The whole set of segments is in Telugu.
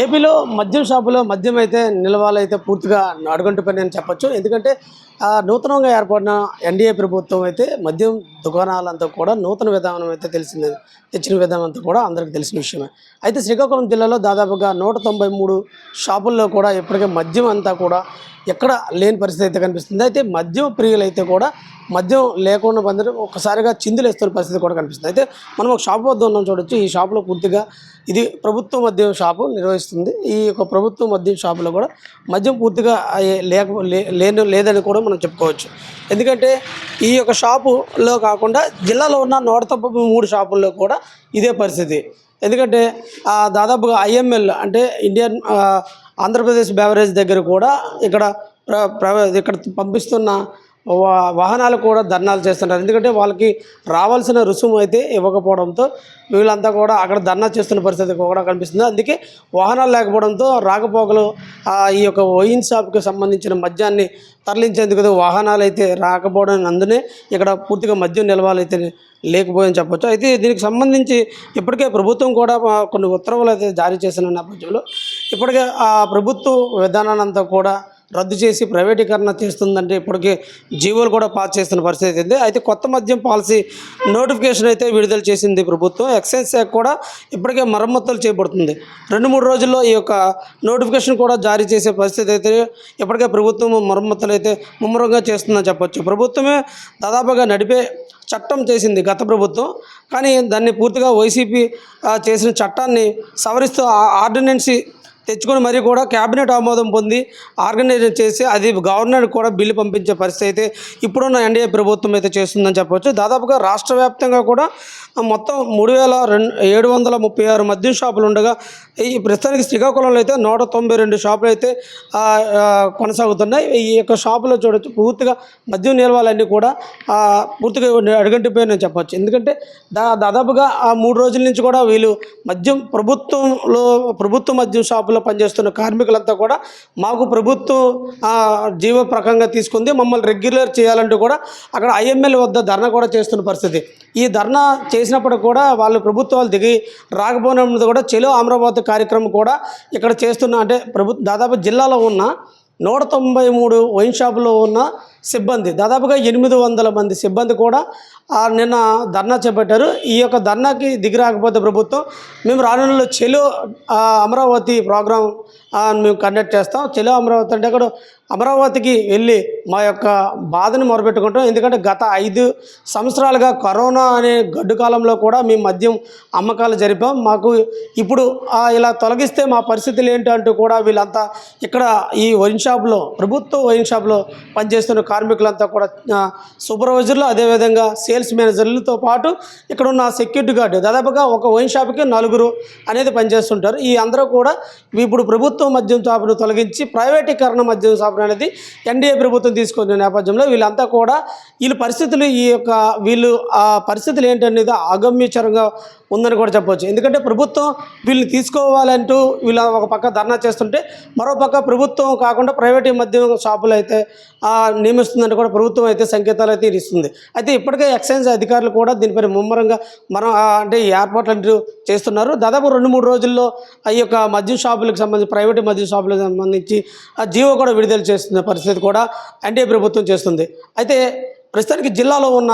ఏపీలో మద్యం షాపులో మద్యం అయితే నిలవాలైతే పూర్తిగా అడుగంటు పని అని చెప్పొచ్చు. ఎందుకంటే నూతనంగా ఏర్పడిన ఎన్డీఏ ప్రభుత్వం అయితే మద్యం దుకాణాలంతా కూడా నూతన విధానం అయితే తెలిసింది. తెచ్చిన విధానం అంతా కూడా అందరికీ తెలిసిన విషయమే. అయితే శ్రీకాకుళం జిల్లాలో దాదాపుగా నూట తొంభై మూడు షాపుల్లో కూడా ఇప్పటికే మద్యం అంతా కూడా ఎక్కడ లేని పరిస్థితి అయితే కనిపిస్తుంది. అయితే మద్యం ప్రియులైతే కూడా మద్యం లేకుండా బందరు ఒక్కసారిగా చిందులు వేస్తున్న పరిస్థితి కూడా కనిపిస్తుంది. అయితే మనం ఒక షాప్ వద్ద ఉన్నాం చూడొచ్చు. ఈ షాపులో పూర్తిగా ఇది ప్రభుత్వ మద్యం షాపు నిర్వహిస్తుంది. ఈ యొక్క ప్రభుత్వ మద్యం షాపులో కూడా మద్యం పూర్తిగా లేక లేని లేదని కూడా మనం చెప్పుకోవచ్చు. ఎందుకంటే ఈ యొక్క షాపులో కాకుండా జిల్లాలో ఉన్న నూట తొంభై మూడు షాపుల్లో కూడా ఇదే పరిస్థితి. ఎందుకంటే దాదాపుగా ఐఎంఎల్ అంటే ఇండియన్ ఆంధ్రప్రదేశ్ బెవరేజ్ దగ్గర కూడా ఇక్కడ ప్ర- ప్ర- ఇక్కడ పంపిస్తున్న వాహనాలు కూడా ధర్నాలు చేస్తున్నారు ఎందుకంటే వాళ్ళకి రావాల్సిన రుసుము అయితే ఇవ్వకపోవడంతో వీళ్ళంతా కూడా అక్కడ ధర్నా చేస్తున్న పరిస్థితి కూడా కనిపిస్తుంది. అందుకే వాహనాలు లేకపోవడంతో రాకపోకలు ఆ, ఈ యొక్క వైన్ షాప్కి సంబంధించిన మద్యాన్ని తరలించేందుకు వాహనాలు అయితే రాకపోవడం అందునే ఇక్కడ పూర్తిగా మద్యం నిల్వాలైతే లేకపోయని చెప్పొచ్చు. అయితే దీనికి సంబంధించి ఇప్పటికే ప్రభుత్వం కూడా కొన్ని ఉత్తర్వులు అయితే జారీ చేసిన నేపథ్యంలో ఇప్పటికే ఆ ప్రభుత్వ విధానాన్ని అంతా కూడా రద్దు చేసి ప్రైవేటీకరణ చేస్తుందంటే ఇప్పటికే జీవోలు కూడా పాస్ చేస్తున్న పరిస్థితి ఉంది అయితే కొత్త మద్యం పాలసీ నోటిఫికేషన్ అయితే విడుదల చేసింది ప్రభుత్వం. ఎక్సైజ్ శాఖ కూడా ఇప్పటికే మరమ్మతులు చేపడుతుంది. రెండు మూడు రోజుల్లో ఈ యొక్క నోటిఫికేషన్ కూడా జారీ చేసే పరిస్థితి అయితే ఇప్పటికే ప్రభుత్వం మరమ్మతులు అయితే ముమ్మరంగా చేస్తుందని చెప్పొచ్చు. ప్రభుత్వమే దాదాపుగా నడిపే చట్టం చేసింది గత ప్రభుత్వం. కానీ దాన్ని పూర్తిగా వైసీపీ చేసిన చట్టాన్ని సవరిస్తూ ఆ ఆర్డినెన్సీ తెచ్చుకొని మరీ కూడా క్యాబినెట్ ఆమోదం పొంది ఆర్గనైజ్ చేసి అది గవర్నర్ కూడా బిల్లు పంపించే పరిస్థితి అయితే ఇప్పుడున్న ఎన్డీఏ ప్రభుత్వం అయితే చేస్తుందని చెప్పవచ్చు దాదాపుగా రాష్ట్ర వ్యాప్తంగా కూడా మొత్తం మూడు వేల రెండు ఏడు వందల ముప్పై ఆరు మద్యం షాపులు ఉండగా ఈ ప్రస్తుతానికి శ్రీకాకుళంలో అయితే నూట తొంభై రెండు షాపులు అయితే కొనసాగుతున్నాయి. ఈ యొక్క షాపులో చూడొచ్చు పూర్తిగా మద్యం నిల్వాలన్నీ కూడా పూర్తిగా పూర్తిగా అడుగంటిపోయాయని చెప్పవచ్చు ఎందుకంటే దా దాదాపుగా ఆ మూడు రోజుల నుంచి కూడా వీళ్ళు మద్యం ప్రభుత్వంలో ప్రభుత్వ మద్యం షాపులు పనిచేస్తున్న కార్మికులంతా కూడా మాకు ప్రభుత్వం జీవ ప్రకంగా తీసుకుంది. మమ్మల్ని రెగ్యులర్ చేయాలంటూ కూడా అక్కడ ఐఎంఎల్ వద్ద ధర్నా కూడా చేస్తున్న పరిస్థితి. ఈ ధర్నా చేసినప్పుడు కూడా వాళ్ళు ప్రభుత్వాలు దిగి రాకపోయినప్పుడు కూడా చెలో అమరావతి కార్యక్రమం కూడా ఇక్కడ చేస్తున్న అంటే ప్రభు దాదాపు జిల్లాలో ఉన్న నూట తొంభై మూడు వైన్ షాపులో ఉన్న సిబ్బంది. దాదాపుగా ఎనిమిది వందల మంది సిబ్బంది కూడా నిన్న ధర్నా చేపట్టారు. ఈ యొక్క ధర్నాకి దిగి రాకపోతే ప్రభుత్వం మేము రానున్న చెలో అమరావతి ప్రోగ్రాం మేము కండక్ట్ చేస్తాం. చెలో అమరావతి అంటే అక్కడ అమరావతికి వెళ్ళి మా యొక్క బాధని మొరపెట్టుకుంటాం. ఎందుకంటే గత ఐదు సంవత్సరాలుగా కరోనా అనే గడ్డు కాలంలో కూడా మేము మద్యం అమ్మకాలు జరిపాం. మాకు ఇప్పుడు ఇలా తొలగిస్తే మా పరిస్థితులు ఏంటి అంటూ కూడా వీళ్ళంతా ఇక్కడ ఈ వైన్ షాప్లో ప్రభుత్వ వైన్ షాప్లో పనిచేస్తున్న కార్మికులంతా కూడా సూపర్వైజర్లు అదేవిధంగా సేల్స్ మేనేజర్లతో పాటు ఇక్కడ ఉన్న సెక్యూరిటీ గార్డు దాదాపుగా ఒక వైన్ షాప్కి నలుగురు అనేది పనిచేస్తుంటారు. ఈ అందరూ కూడా ఇప్పుడు ప్రభుత్వం మద్యం షాపును తొలగించి ప్రైవేటీకరణ మద్యం షాపును అనేది ఎన్డీఏ ప్రభుత్వం తీసుకున్న నేపథ్యంలో వీళ్ళంతా కూడా వీళ్ళ పరిస్థితులు ఈ యొక్క వీళ్ళు ఆ పరిస్థితులు ఏంటనేది అగమ్యచరంగా ఉందని కూడా చెప్పవచ్చు ఎందుకంటే ప్రభుత్వం వీళ్ళని తీసుకోవాలంటూ వీళ్ళ ఒక పక్క ధర్నా చేస్తుంటే మరో పక్క ప్రభుత్వం కాకుండా ప్రైవేట్ మద్యం షాపులు అయితే నియమిస్తుందని నియమిస్తుందంటే కూడా ప్రభుత్వం అయితే సంకేతాలు అయితే ఇస్తుంది. అయితే ఇప్పటికే ఎక్సైజ్ అధికారులు కూడా దీనిపై ముమ్మరంగా మనం అంటే ఏర్పాట్లు చేస్తున్నారు. దాదాపు రెండు మూడు రోజుల్లో ఈ యొక్క మద్యం షాపులకు సంబంధించి ప్రైవేట్ మద్యం షాపులకు సంబంధించి ఆ జీవో కూడా విడుదల చేస్తున్న పరిస్థితి కూడా ఎన్డీఏ ప్రభుత్వం చేస్తుంది. అయితే ప్రస్తుతానికి జిల్లాలో ఉన్న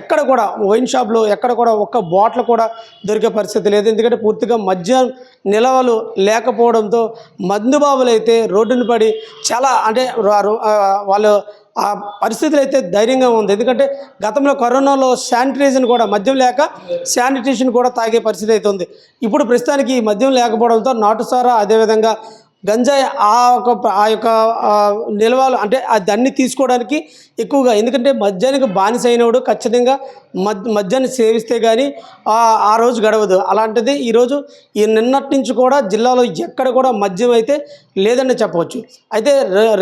ఎక్కడ కూడా వైన్ షాప్లో ఎక్కడ కూడా ఒక్క బాటిల్ కూడా దొరికే పరిస్థితి లేదు. ఎందుకంటే పూర్తిగా మద్యం నిలవలు లేకపోవడంతో మందుబాబులు అయితే రోడ్డున పడి చాలా అంటే వాళ్ళు ఆ పరిస్థితులు అయితే ధైర్యంగా ఉంది. ఎందుకంటే గతంలో కరోనాలో శానిటైజేషన్ కూడా మద్యం లేక శానిటేషన్ కూడా తాగే పరిస్థితి అయితే ఉంది. ఇప్పుడు ప్రస్తుతానికి ఈ మద్యం లేకపోవడంతో నాటుసారా అదేవిధంగా గంజాయి ఆ యొక్క ఆ యొక్క నిల్వలు అంటే ఆ దాన్ని తీసుకోవడానికి ఎక్కువగా ఎందుకంటే మద్యానికి బానిస అయినవాడు ఖచ్చితంగా మద్ మద్యాన్ని సేవిస్తే కానీ ఆ రోజు గడవదు. అలాంటిది ఈరోజు ఈ నిన్నటి నుంచి కూడా జిల్లాలో ఎక్కడ కూడా మద్యం అయితే లేదని చెప్పవచ్చు. అయితే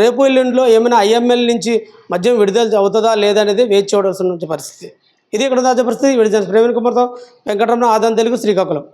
రేపు ఎల్లుండిలో ఏమైనా ఐఎంఎల్ నుంచి మద్యం విడుదల అవుతుందా లేదనేది వేచి చూడాల్సిన పరిస్థితి. ఇది ఇక్కడ తాజా పరిస్థితి. విడుదల ప్రవీణ్ కుమార్తో వెంకటరమణ ఆదాన్ తెలుగు శ్రీకాకుళం.